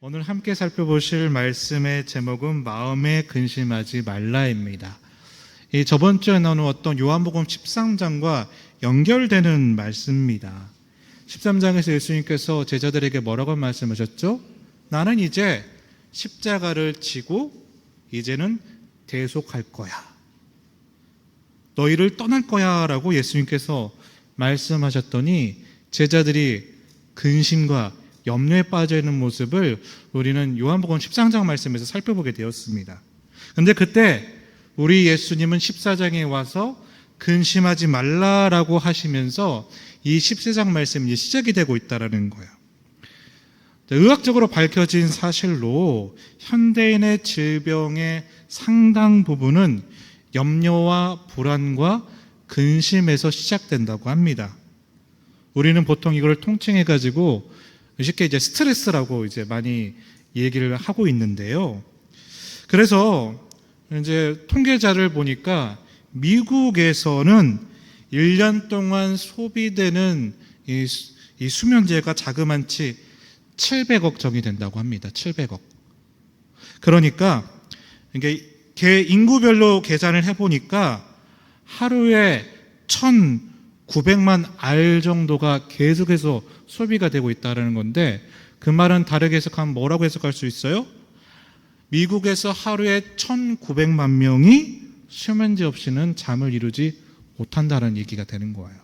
오늘 함께 살펴보실 말씀의 제목은 마음에 근심하지 말라입니다. 이 저번 주에 나누었던 요한복음 13장과 연결되는 말씀입니다. 13장에서 예수님께서 제자들에게 뭐라고 말씀하셨죠? 나는 이제 십자가를 지고 이제는 대속할 거야. 너희를 떠날 거야 라고 예수님께서 말씀하셨더니 제자들이 근심과 염려에 빠져 있는 모습을 우리는 요한복음 13장 말씀에서 살펴보게 되었습니다. 근데 그때 우리 예수님은 14장에 와서 근심하지 말라라고 하시면서 이 14장 말씀이 시작이 되고 있다라는 거예요. 의학적으로 밝혀진 사실로 현대인의 질병의 상당 부분은 염려와 불안과 근심에서 시작된다고 합니다. 우리는 보통 이걸 통칭해 가지고 쉽게 이제 스트레스라고 이제 많이 얘기를 하고 있는데요. 그래서 이제 통계자를 보니까 미국에서는 1년 동안 소비되는 이, 수- 이 수면제가 자그만치 700억 정이 된다고 합니다. 700억. 그러니까 이게 개 인구별로 계산을 해보니까 하루에 1,900만 알 정도가 계속해서 소비가 되고 있다는 건데 그 말은 다르게 해석하면 뭐라고 해석할 수 있어요? 미국에서 하루에 1,900만 명이 수면제 없이는 잠을 이루지 못한다는 얘기가 되는 거예요.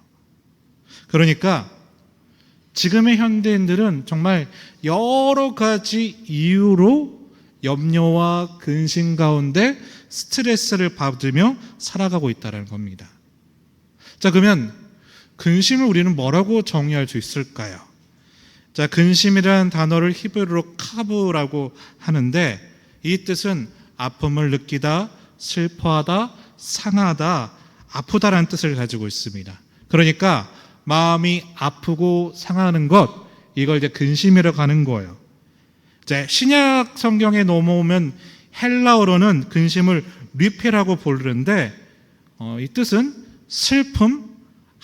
그러니까 지금의 현대인들은 정말 여러 가지 이유로 염려와 근심 가운데 스트레스를 받으며 살아가고 있다는 겁니다. 자, 그러면 근심을 우리는 뭐라고 정의할 수 있을까요? 자, 근심이라는 단어를 히브리어로 카브라고 하는데 이 뜻은 아픔을 느끼다, 슬퍼하다, 상하다, 아프다라는 뜻을 가지고 있습니다. 그러니까 마음이 아프고 상하는 것 이걸 이제 근심이라고 하는 거예요. 이제 신약 성경에 넘어오면 헬라어로는 근심을 리페라고 부르는데 어, 이 뜻은 슬픔,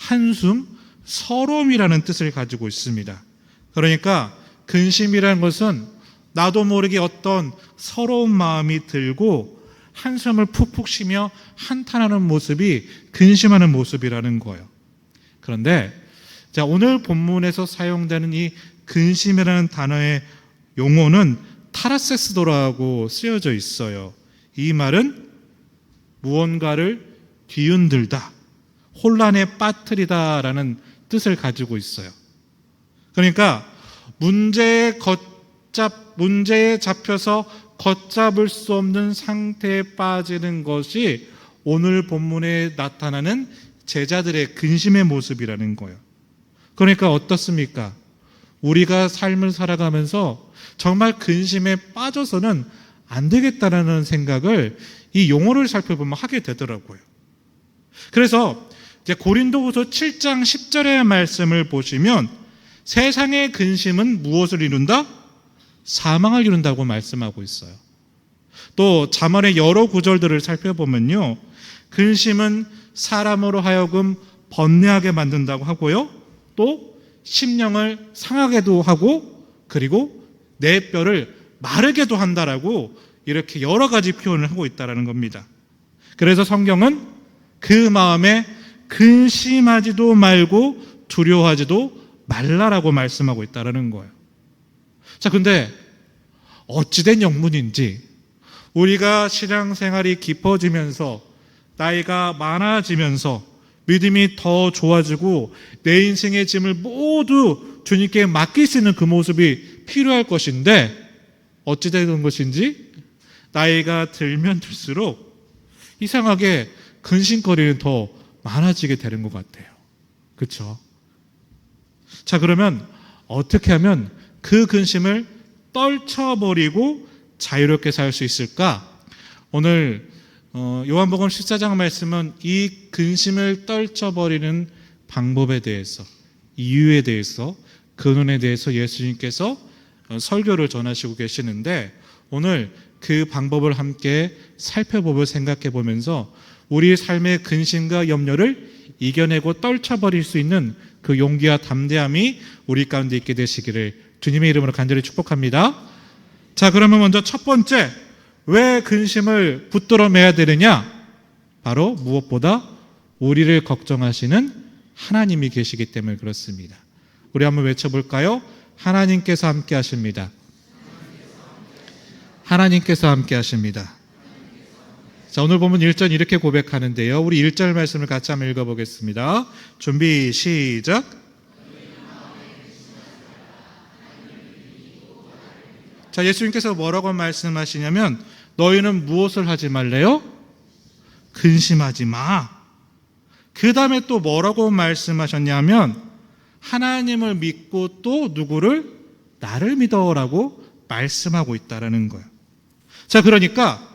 한숨, 서러움이라는 뜻을 가지고 있습니다. 그러니까 근심이라는 것은 나도 모르게 어떤 서러운 마음이 들고 한숨을 푹푹 쉬며 한탄하는 모습이 근심하는 모습이라는 거예요. 그런데 자, 오늘 본문에서 사용되는 이 근심이라는 단어의 용어는 타라세스도라고 쓰여져 있어요. 이 말은 무언가를 뒤흔들다, 혼란에 빠뜨리다라는 뜻을 가지고 있어요. 그러니까 문제에 걷잡 문제에 잡혀서 걷잡을 수 없는 상태에 빠지는 것이 오늘 본문에 나타나는 제자들의 근심의 모습이라는 거예요. 그러니까 어떻습니까? 우리가 삶을 살아가면서 정말 근심에 빠져서는 안 되겠다라는 생각을 이 용어를 살펴보면 하게 되더라고요. 그래서 이제 고린도후서 7장 10절의 말씀을 보시면 세상의 근심은 무엇을 이룬다? 사망을 이룬다고 말씀하고 있어요. 또 자문의 여러 구절들을 살펴보면요. 근심은 사람으로 하여금 번뇌하게 만든다고 하고요. 또 심령을 상하게도 하고 그리고 내 뼈를 마르게도 한다라고 이렇게 여러 가지 표현을 하고 있다라는 겁니다. 그래서 성경은 그 마음에 근심하지도 말고 두려워하지도 말라라고 말씀하고 있다라는 거예요. 자, 근데 어찌된 영문인지 우리가 신앙생활이 깊어지면서 나이가 많아지면서 믿음이 더 좋아지고 내 인생의 짐을 모두 주님께 맡길 수 있는 그 모습이 필요할 것인데 어찌되는 것인지 나이가 들면 들수록 이상하게 근심거리는 더 많아지게 되는 것 같아요. 그렇죠? 자, 그러면 어떻게 하면 그 근심을 떨쳐버리고 자유롭게 살 수 있을까? 오늘 어, 요한복음 14장 말씀은 이 근심을 떨쳐버리는 방법에 대해서, 이유에 대해서, 근원에 대해서 예수님께서 어, 설교를 전하시고 계시는데 오늘 그 방법을 함께 살펴보고 생각해 보면서 우리 삶의 근심과 염려를 이겨내고 떨쳐버릴 수 있는 그 용기와 담대함이 우리 가운데 있게 되시기를 주님의 이름으로 간절히 축복합니다. 자, 그러면 먼저 첫 번째, 왜 근심을 붙들어 매야 되느냐? 바로 무엇보다 우리를 걱정하시는 하나님이 계시기 때문에 그렇습니다. 우리 한번 외쳐볼까요? 하나님께서 함께 하십니다. 하나님께서 함께 하십니다. 자, 오늘 보면 1절 이렇게 고백하는데요. 우리 1절 말씀을 같이 한번 읽어보겠습니다. 준비, 시작. 자, 예수님께서 뭐라고 말씀하시냐면, 너희는 무엇을 하지 말래요? 근심하지 마. 그 다음에 또 뭐라고 말씀하셨냐면, 하나님을 믿고 또 누구를? 나를 믿어라고 말씀하고 있다라는 거예요. 자, 그러니까,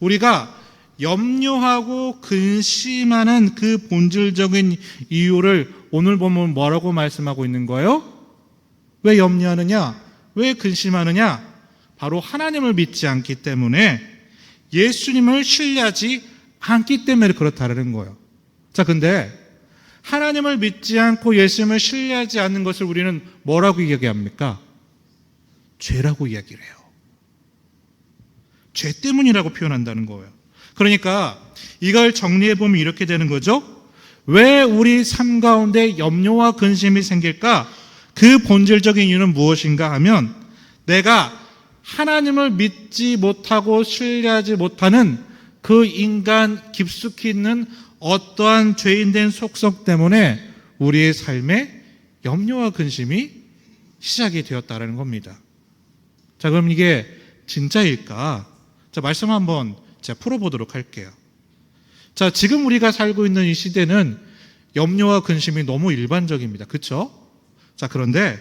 우리가 염려하고 근심하는 그 본질적인 이유를 오늘 보면 뭐라고 말씀하고 있는 거예요? 왜 염려하느냐? 왜 근심하느냐? 바로 하나님을 믿지 않기 때문에 예수님을 신뢰하지 않기 때문에 그렇다는 거예요. 자, 근데 하나님을 믿지 않고 예수님을 신뢰하지 않는 것을 우리는 뭐라고 이야기합니까? 죄라고 이야기를 해요. 죄 때문이라고 표현한다는 거예요. 그러니까 이걸 정리해 보면 이렇게 되는 거죠. 왜 우리 삶 가운데 염려와 근심이 생길까? 그 본질적인 이유는 무엇인가 하면 내가 하나님을 믿지 못하고 신뢰하지 못하는 그 인간 깊숙이 있는 어떠한 죄인된 속성 때문에 우리의 삶에 염려와 근심이 시작이 되었다는 겁니다. 자, 그럼 이게 진짜일까? 자, 말씀 한번 제가 풀어보도록 할게요. 자, 지금 우리가 살고 있는 이 시대는 염려와 근심이 너무 일반적입니다. 그쵸? 자, 그런데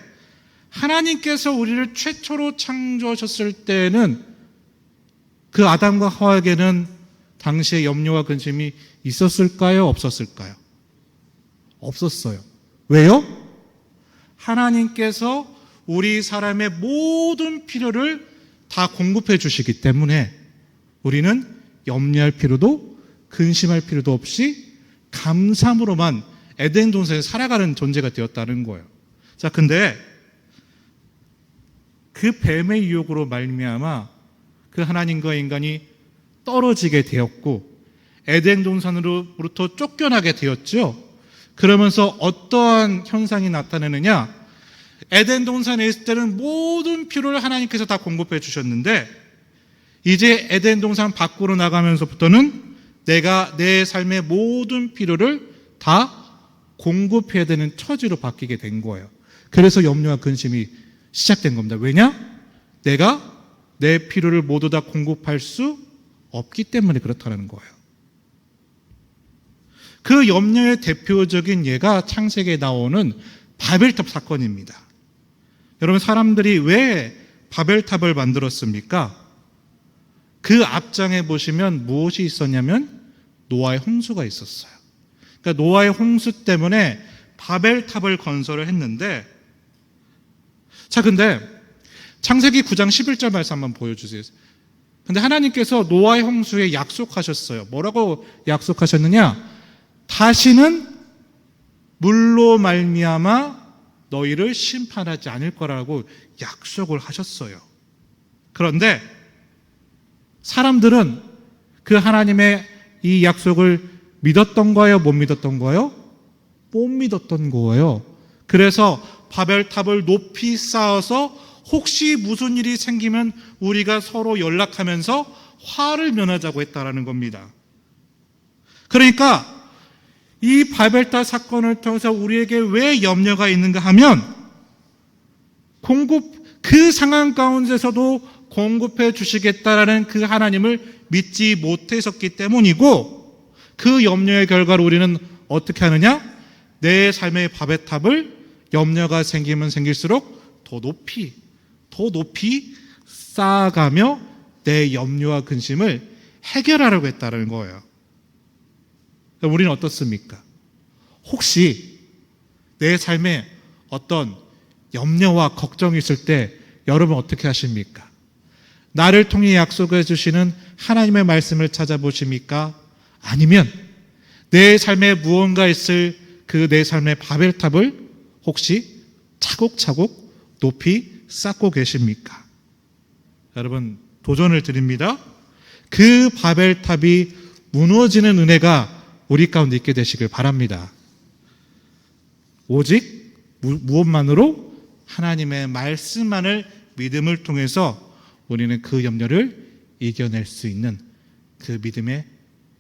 하나님께서 우리를 최초로 창조하셨을 때는 그 아담과 하와에게는 당시에 염려와 근심이 있었을까요? 없었을까요? 없었어요. 왜요? 하나님께서 우리 사람의 모든 필요를 다 공급해 주시기 때문에 우리는 염려할 필요도 근심할 필요도 없이 감사함으로만 에덴 동산에 살아가는 존재가 되었다는 거예요. 자, 근데 그 뱀의 유혹으로 말미암아 그 하나님과 인간이 떨어지게 되었고 에덴 동산으로부터 쫓겨나게 되었죠. 그러면서 어떠한 현상이 나타나느냐? 에덴 동산에 있을 때는 모든 필요를 하나님께서 다 공급해 주셨는데 이제 에덴 동산 밖으로 나가면서부터는 내가 내 삶의 모든 필요를 다 공급해야 되는 처지로 바뀌게 된 거예요. 그래서 염려와 근심이 시작된 겁니다. 왜냐? 내가 내 필요를 모두 다 공급할 수 없기 때문에 그렇다는 거예요. 그 염려의 대표적인 예가 창세기에 나오는 바벨탑 사건입니다. 여러분 사람들이 왜 바벨탑을 만들었습니까? 그 앞장에 보시면 무엇이 있었냐면 노아의 홍수가 있었어요. 그러니까 노아의 홍수 때문에 바벨탑을 건설을 했는데 자 근데 창세기 9장 11절 말씀 한번 보여주세요. 근데 하나님께서 노아의 홍수에 약속하셨어요. 뭐라고 약속하셨느냐? 다시는 물로 말미암아 너희를 심판하지 않을 거라고 약속을 하셨어요. 그런데 사람들은 그 하나님의 이 약속을 믿었던 거예요? 못 믿었던 거예요? 못 믿었던 거예요. 그래서 바벨탑을 높이 쌓아서 혹시 무슨 일이 생기면 우리가 서로 연락하면서 화를 면하자고 했다라는 겁니다. 그러니까 이 바벨탑 사건을 통해서 우리에게 왜 염려가 있는가 하면 공급 그 상황 가운데서도 공급해 주시겠다라는 그 하나님을 믿지 못했었기 때문이고 그 염려의 결과로 우리는 어떻게 하느냐? 내 삶의 바벨탑을 염려가 생기면 생길수록 더 높이 더 높이 쌓아가며 내 염려와 근심을 해결하려고 했다는 거예요. 우리는 어떻습니까? 혹시 내 삶에 어떤 염려와 걱정이 있을 때 여러분 어떻게 하십니까? 나를 통해 약속해 주시는 하나님의 말씀을 찾아보십니까? 아니면 내 삶에 무언가 있을 그 내 삶의 바벨탑을 혹시 차곡차곡 높이 쌓고 계십니까? 여러분 도전을 드립니다. 그 바벨탑이 무너지는 은혜가 우리 가운데 있게 되시길 바랍니다. 오직 무, 무엇만으로 하나님의 말씀만을 믿음을 통해서 우리는 그 염려를 이겨낼 수 있는 그 믿음의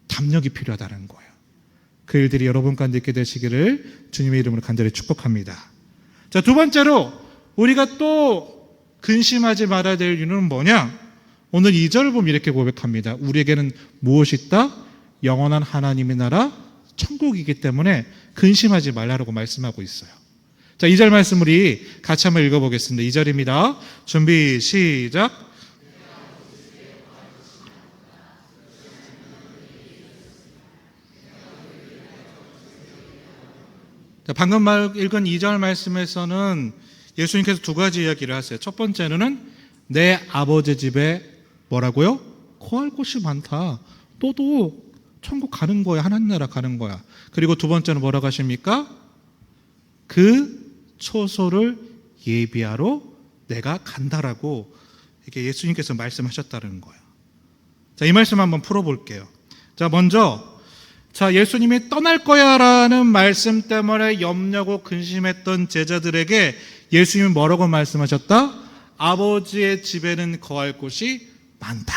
담력이 필요하다는 거예요. 그 일들이 여러분 가운데 있게 되시기를 주님의 이름으로 간절히 축복합니다. 자, 두 번째로 우리가 또 근심하지 말아야 될 이유는 뭐냐? 오늘 2절을 보면 이렇게 고백합니다. 우리에게는 무엇이 있다? 영원한 하나님의 나라 천국이기 때문에 근심하지 말라고 말씀하고 있어요. 자, 2절 말씀 우리 같이 한번 읽어보겠습니다. 2절입니다. 준비, 시작. 방금 말 읽은 2절 말씀에서는 예수님께서 두 가지 이야기를 하세요. 첫 번째는 내 아버지 집에 뭐라고요? 거할 곳이 많다. 또도 천국 가는 거야. 하나님 나라 가는 거야. 그리고 두 번째는 뭐라고 하십니까? 그 초소를 예비하러 내가 간다라고 이렇게 예수님께서 말씀하셨다는 거예요. 자, 이 말씀 한번 풀어볼게요. 자, 먼저 자, 예수님이 떠날 거야라는 말씀 때문에 염려고 근심했던 제자들에게 예수님이 뭐라고 말씀하셨다? 아버지의 집에는 거할 곳이 많다.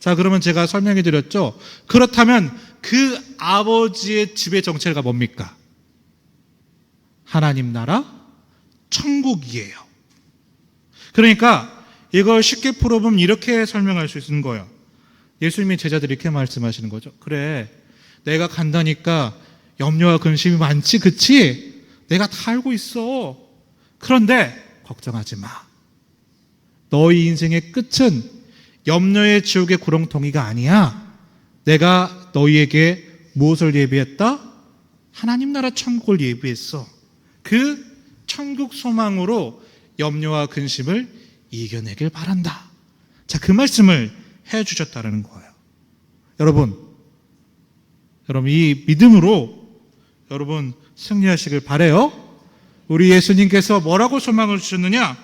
자, 그러면 제가 설명해 드렸죠? 그렇다면 그 아버지의 집의 정체가 뭡니까? 하나님 나라 천국이에요. 그러니까 이걸 쉽게 풀어보면 이렇게 설명할 수 있는 거예요. 예수님이 제자들이 이렇게 말씀하시는 거죠. 그래, 내가 간다니까 염려와 근심이 많지, 그치? 내가 다 알고 있어. 그런데 걱정하지 마. 너희 인생의 끝은 염려의 지옥의 구렁텅이가 아니야. 내가 너희에게 무엇을 예비했다? 하나님 나라 천국을 예비했어. 그 천국 소망으로 염려와 근심을 이겨내길 바란다. 자, 그 말씀을 해 주셨다는 거예요. 여러분, 여러분 이 믿음으로 여러분 승리하시길 바래요. 우리 예수님께서 뭐라고 소망을 주셨느냐?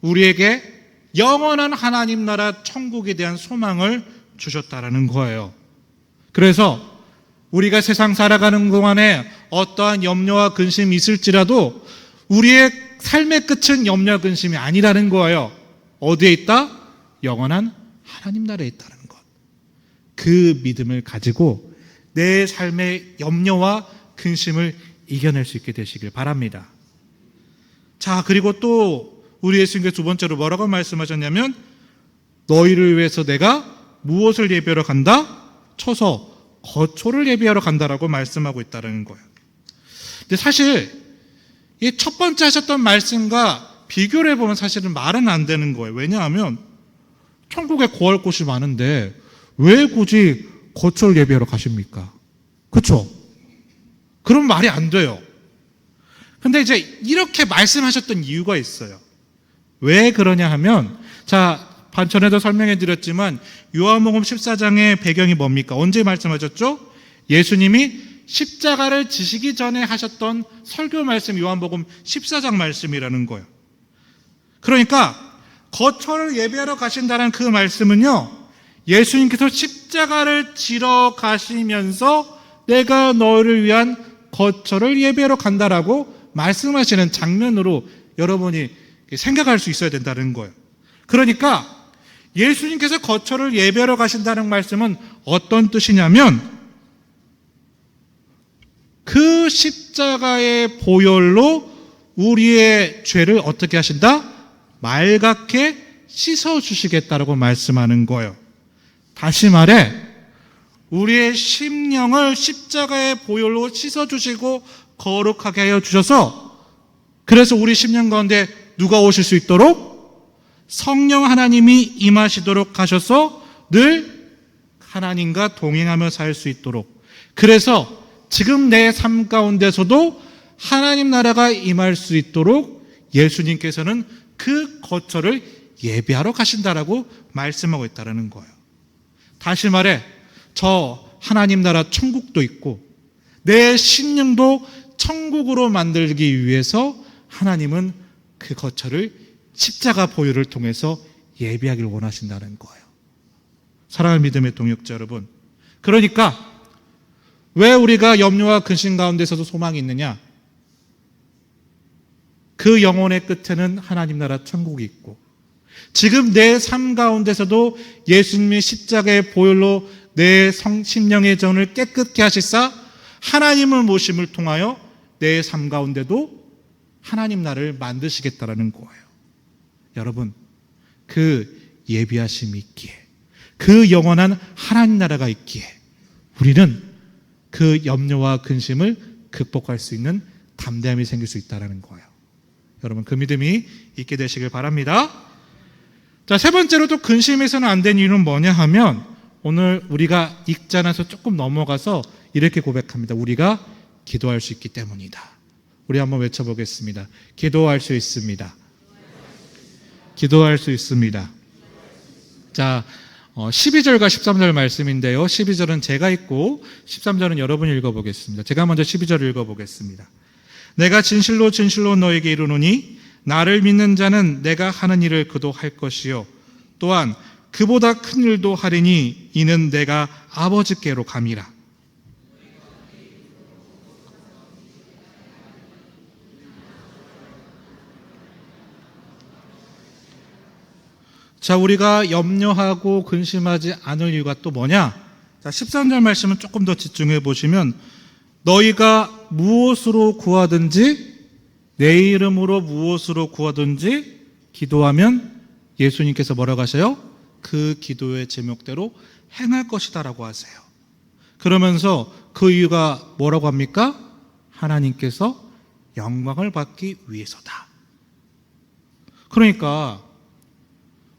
우리에게 영원한 하나님 나라 천국에 대한 소망을 주셨다라는 거예요. 그래서 우리가 세상 살아가는 동안에 어떠한 염려와 근심이 있을지라도 우리의 삶의 끝은 염려와 근심이 아니라는 거예요. 어디에 있다? 영원한 하나님 나라에 있다는 것. 그 믿음을 가지고 내 삶의 염려와 근심을 이겨낼 수 있게 되시길 바랍니다. 자, 그리고 또 우리 예수님께서 두 번째로 뭐라고 말씀하셨냐면 너희를 위해서 내가 무엇을 예배하러 간다? 쳐서 거초를 예배하러 간다라고 말씀하고 있다는 거예요. 근데 사실 이 첫 번째 하셨던 말씀과 비교를 해보면 사실은 말은 안 되는 거예요. 왜냐하면 천국에 거할 곳이 많은데 왜 굳이 거초를 예배하러 가십니까? 그렇죠? 그런 말이 안 돼요. 근데 이제 이렇게 말씀하셨던 이유가 있어요. 왜 그러냐 하면 자 반전에도 설명해 드렸지만 요한복음 14장의 배경이 뭡니까? 언제 말씀하셨죠? 예수님이 십자가를 지시기 전에 하셨던 설교 말씀 요한복음 14장 말씀이라는 거예요. 그러니까 거처를 예배하러 가신다는 그 말씀은요. 예수님께서 십자가를 지러 가시면서 내가 너를 위한 거처를 예배하러 간다라고 말씀하시는 장면으로 여러분이 생각할 수 있어야 된다는 거예요. 그러니까 예수님께서 거처를 예배하러 가신다는 말씀은 어떤 뜻이냐면 그 십자가의 보혈로 우리의 죄를 어떻게 하신다? 말갛게 씻어 주시겠다라고 말씀하는 거예요. 다시 말해 우리의 심령을 십자가의 보혈로 씻어 주시고 거룩하게 하여 주셔서 그래서 우리 심령 가운데 누가 오실 수 있도록 성령 하나님이 임하시도록 하셔서 늘 하나님과 동행하며 살 수 있도록 그래서 지금 내 삶 가운데서도 하나님 나라가 임할 수 있도록 예수님께서는 그 거처를 예배하러 가신다라고 말씀하고 있다는 거예요. 다시 말해 저 하나님 나라 천국도 있고 내 심령도 천국으로 만들기 위해서 하나님은 그 거처를 십자가 보혈을 통해서 예비하길 원하신다는 거예요. 사랑하는 믿음의 동역자 여러분. 그러니까 왜 우리가 염려와 근심 가운데서도 소망이 있느냐? 그 영혼의 끝에는 하나님 나라 천국이 있고 지금 내 삶 가운데서도 예수님의 십자가의 보혈로 내 성, 심령의 전을 깨끗게 하시사 하나님을 모심을 통하여 내 삶 가운데도 하나님 나라를 만드시겠다라는 거예요. 여러분, 그 예비하심이 있기에 그 영원한 하나님 나라가 있기에 우리는 그 염려와 근심을 극복할 수 있는 담대함이 생길 수 있다는 거예요. 여러분 그 믿음이 있게 되시길 바랍니다. 자, 세 번째로 또 근심해서는 안 되는 이유는 뭐냐 하면 오늘 우리가 읽자나서 조금 넘어가서 이렇게 고백합니다. 우리가 기도할 수 있기 때문이다. 우리 한번 외쳐보겠습니다. 기도할 수 있습니다. 기도할 수 있습니다. 자, 어, 12절과 13절 말씀인데요. 12절은 제가 읽고 13절은 여러분이 읽어보겠습니다. 제가 먼저 12절을 읽어보겠습니다. 내가 진실로 진실로 너에게 이르노니 나를 믿는 자는 내가 하는 일을 그도 할 것이요 또한 그보다 큰 일도 하리니 이는 내가 아버지께로 감이라. 자, 우리가 염려하고 근심하지 않을 이유가 또 뭐냐? 자, 13절 말씀은 조금 더 집중해 보시면 너희가 무엇으로 구하든지 내 이름으로 무엇으로 구하든지 기도하면 예수님께서 뭐라고 하세요? 그 기도의 제목대로 행할 것이다라고 하세요. 그러면서 그 이유가 뭐라고 합니까? 하나님께서 영광을 받기 위해서다. 그러니까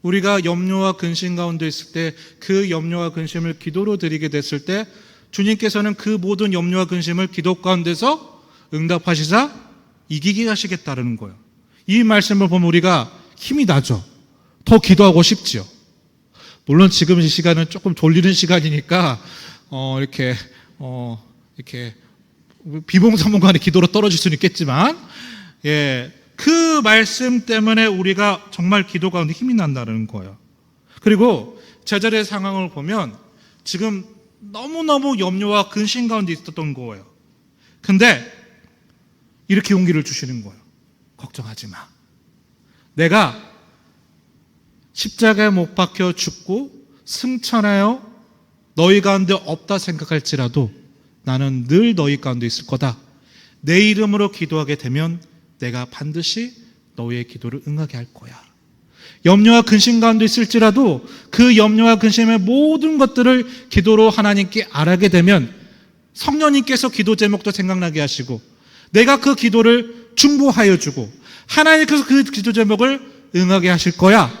우리가 염려와 근심 가운데 있을 때 그 염려와 근심을 기도로 드리게 됐을 때 주님께서는 그 모든 염려와 근심을 기도 가운데서 응답하시자 이기게 하시겠다는 거예요. 이 말씀을 보면 우리가 힘이 나죠. 더 기도하고 싶지요. 물론 지금 이 시간은 조금 졸리는 시간이니까 어 이렇게 어 이렇게 비봉사문간의 기도로 떨어질 수는 있겠지만 예. 그 말씀 때문에 우리가 정말 기도 가운데 힘이 난다는 거예요. 그리고 제자리의 상황을 보면 지금 너무너무 염려와 근심 가운데 있었던 거예요. 근데 이렇게 용기를 주시는 거예요. 걱정하지 마. 내가 십자가에 못 박혀 죽고 승천하여 너희 가운데 없다 생각할지라도 나는 늘 너희 가운데 있을 거다. 내 이름으로 기도하게 되면 내가 반드시 너희의 기도를 응하게 할 거야. 염려와 근심 가운데 있을지라도 그 염려와 근심의 모든 것들을 기도로 하나님께 알하게 되면 성령님께서 기도 제목도 생각나게 하시고 내가 그 기도를 중보하여 주고 하나님께서 그 기도 제목을 응하게 하실 거야.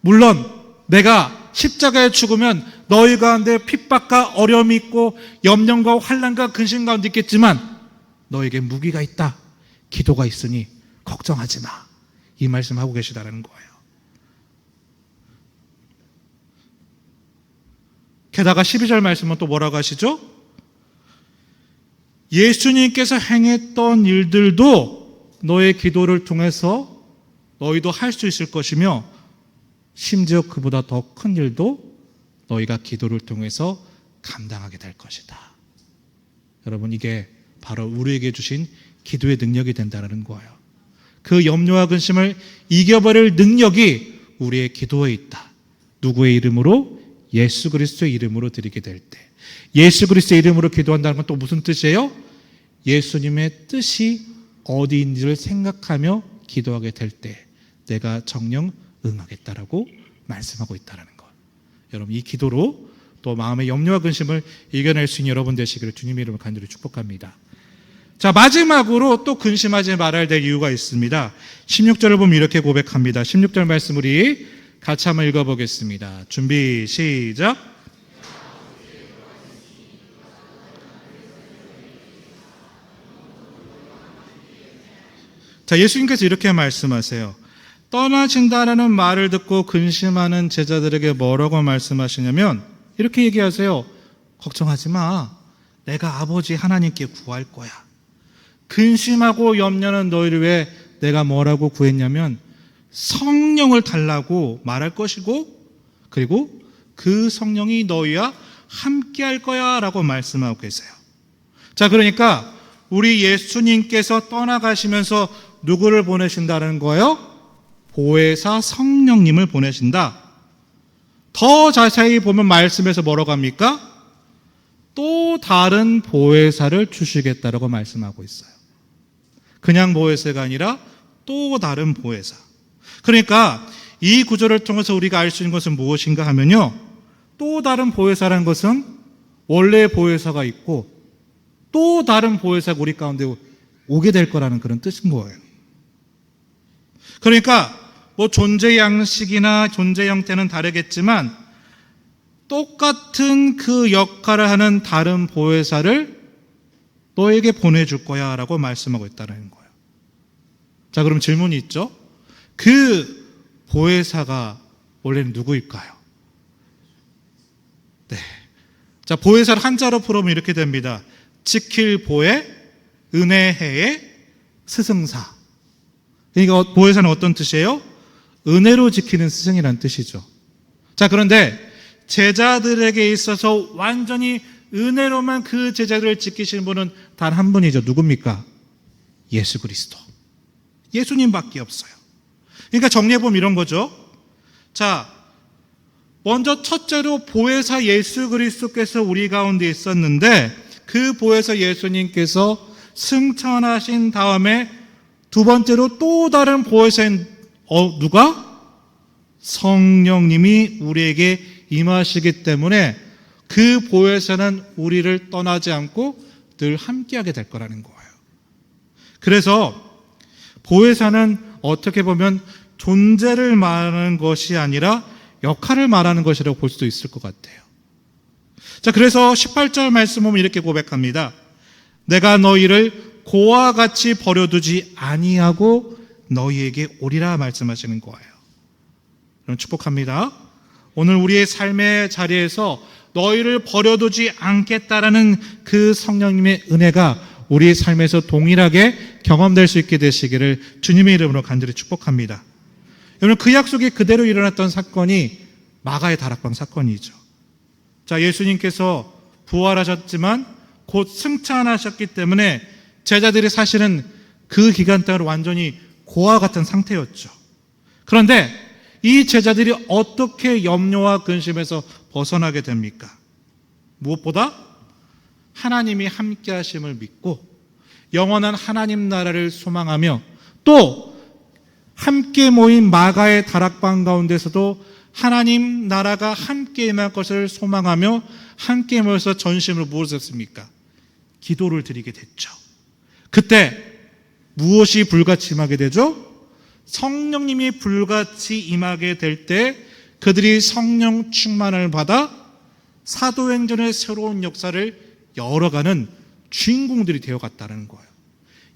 물론 내가 십자가에 죽으면 너희 가운데 핍박과 어려움이 있고 염려과 환란과 근심 가운데 있겠지만 너에게 무기가 있다. 기도가 있으니 걱정하지 마. 이 말씀 하고 계시다는 거예요. 게다가 12절 말씀은 또 뭐라고 하시죠? 예수님께서 행했던 일들도 너의 기도를 통해서 너희도 할 수 있을 것이며 심지어 그보다 더 큰 일도 너희가 기도를 통해서 감당하게 될 것이다. 여러분 이게 바로 우리에게 주신 기도의 능력이 된다는 거예요. 그 염려와 근심을 이겨버릴 능력이 우리의 기도에 있다. 누구의 이름으로? 예수 그리스도의 이름으로 드리게 될 때. 예수 그리스도의 이름으로 기도한다는 건 또 무슨 뜻이에요? 예수님의 뜻이 어디인지를 생각하며 기도하게 될 때 내가 정령 응하겠다라고 말씀하고 있다는 것. 여러분 이 기도로 또 마음의 염려와 근심을 이겨낼 수 있는 여러분 되시기를 주님의 이름으로 간절히 축복합니다. 자, 마지막으로 또 근심하지 말아야 될 이유가 있습니다. 16절을 보면 이렇게 고백합니다. 16절 말씀 우리 같이 한번 읽어보겠습니다. 준비, 시작. 자, 예수님께서 이렇게 말씀하세요. 떠나신다라는 말을 듣고 근심하는 제자들에게 뭐라고 말씀하시냐면, 이렇게 얘기하세요. 걱정하지 마. 내가 아버지 하나님께 구할 거야. 근심하고 염려는 너희를 왜 내가 뭐라고 구했냐면 성령을 달라고 말할 것이고 그리고 그 성령이 너희와 함께 할 거야 라고 말씀하고 계세요. 자, 그러니까 우리 예수님께서 떠나가시면서 누구를 보내신다는 거예요? 보혜사 성령님을 보내신다. 더 자세히 보면 말씀에서 뭐라고 합니까? 또 다른 보혜사를 주시겠다라고 말씀하고 있어요. 그냥 보혜사가 아니라 또 다른 보혜사. 그러니까 이 구절을 통해서 우리가 알 수 있는 것은 무엇인가 하면요. 또 다른 보혜사라는 것은 원래 보혜사가 있고 또 다른 보혜사가 우리 가운데 오게 될 거라는 그런 뜻인 거예요. 그러니까 뭐 존재 양식이나 존재 형태는 다르겠지만 똑같은 그 역할을 하는 다른 보혜사를 너에게 보내줄 거야 라고 말씀하고 있다는 거예요. 자, 그럼 질문이 있죠? 그 보혜사가 원래는 누구일까요? 네. 자, 보혜사를 한자로 풀으면 이렇게 됩니다. 지킬 보혜, 은혜해의 스승사. 그러니까 보혜사는 어떤 뜻이에요? 은혜로 지키는 스승이라는 뜻이죠. 자, 그런데 제자들에게 있어서 완전히 은혜로만 그 제자들을 지키시는 분은 단 한 분이죠. 누굽니까? 예수 그리스도. 예수님밖에 없어요. 그러니까 정리해보면 이런 거죠. 자, 먼저 첫째로 보혜사 예수 그리스도께서 우리 가운데 있었는데 그 보혜사 예수님께서 승천하신 다음에 두 번째로 또 다른 보혜사인 어, 누가? 성령님이 우리에게 임하시기 때문에 그 보혜사는 우리를 떠나지 않고 늘 함께하게 될 거라는 거예요. 그래서 보혜사는 어떻게 보면 존재를 말하는 것이 아니라 역할을 말하는 것이라고 볼 수도 있을 것 같아요. 자, 그래서 18절 말씀 보면 이렇게 고백합니다. 내가 너희를 고와 같이 버려두지 아니하고 너희에게 오리라 말씀하시는 거예요. 그럼 축복합니다. 오늘 우리의 삶의 자리에서 너희를 버려두지 않겠다라는 그 성령님의 은혜가 우리의 삶에서 동일하게 경험될 수 있게 되시기를 주님의 이름으로 간절히 축복합니다. 여러분 그 약속이 그대로 일어났던 사건이 마가의 다락방 사건이죠. 자, 예수님께서 부활하셨지만 곧 승천하셨기 때문에 제자들이 사실은 그 기간 동안 완전히 고아 같은 상태였죠. 그런데 이 제자들이 어떻게 염려와 근심에서 벗어나게 됩니까? 무엇보다 하나님이 함께 하심을 믿고 영원한 하나님 나라를 소망하며 또 함께 모인 마가의 다락방 가운데서도 하나님 나라가 함께 임할 것을 소망하며 함께 모여서 전심으로 무엇을 했습니까? 기도를 드리게 됐죠. 그때 무엇이 불같이 임하게 되죠? 성령님이 불같이 임하게 될 때 그들이 성령 충만을 받아 사도행전의 새로운 역사를 열어가는 주인공들이 되어갔다는 거예요.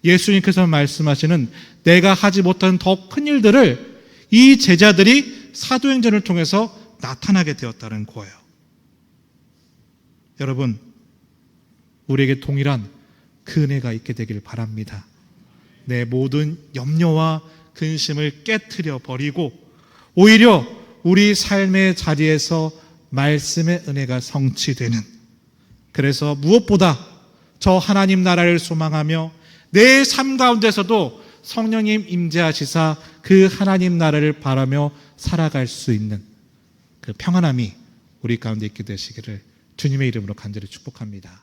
예수님께서 말씀하시는 내가 하지 못한 더 큰 일들을 이 제자들이 사도행전을 통해서 나타나게 되었다는 거예요. 여러분, 우리에게 동일한 그 은혜가 있게 되길 바랍니다. 내 모든 염려와 근심을 깨뜨려 버리고 오히려 우리 삶의 자리에서 말씀의 은혜가 성취되는 그래서 무엇보다 저 하나님 나라를 소망하며 내 삶 가운데서도 성령님 임재하시사 그 하나님 나라를 바라며 살아갈 수 있는 그 평안함이 우리 가운데 있게 되시기를 주님의 이름으로 간절히 축복합니다.